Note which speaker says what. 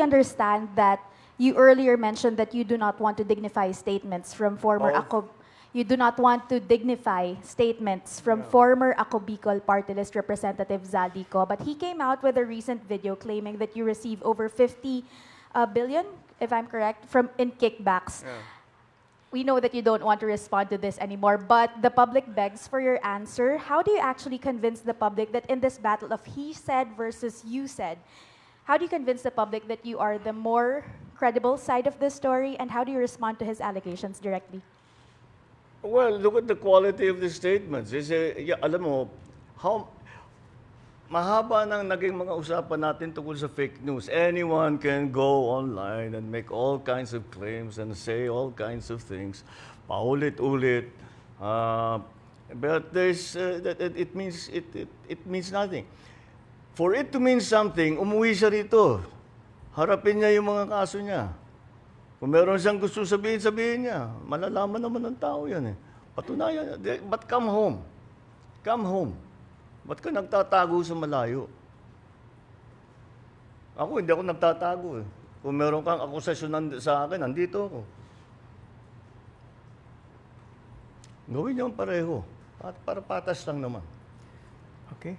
Speaker 1: understand that you earlier mentioned that you do not want to dignify statements from former. Ako. You do not want to dignify statements from former Ako Bicol Party List Representative Zaldico, but he came out with a recent video claiming that you receive over 50 uh, billion, if I'm correct, from in kickbacks. We know that you don't want to respond to this anymore, but the public begs for your answer. How do you actually convince the public that in this battle of he said versus you said, how do you convince the public that you are the more credible side of the story, and how do you respond to his allegations directly?
Speaker 2: Well, look at the quality of the statements. Is yeah, alam mo, how mahaba nang naging mga usapan natin tungkol sa fake news. Anyone can go online and make all kinds of claims and say all kinds of things. Paulit-ulit. Uh, but there's, uh, it, it means it, it, it means nothing. For it to mean something, umuwi siya rito. Harapin niya yung mga kaso niya. Kung meron siyang gusto sabihin, sabihin niya. Malalaman naman ng tao yan eh. Patunayan. But come home. Come home. Ba't ka nagtatago sa malayo? Ako, hindi ako nagtatago eh. Kung meron kang akusasyon sa akin, nandito ako. Gawin niyo pareho. At para patas lang naman.
Speaker 3: Okay.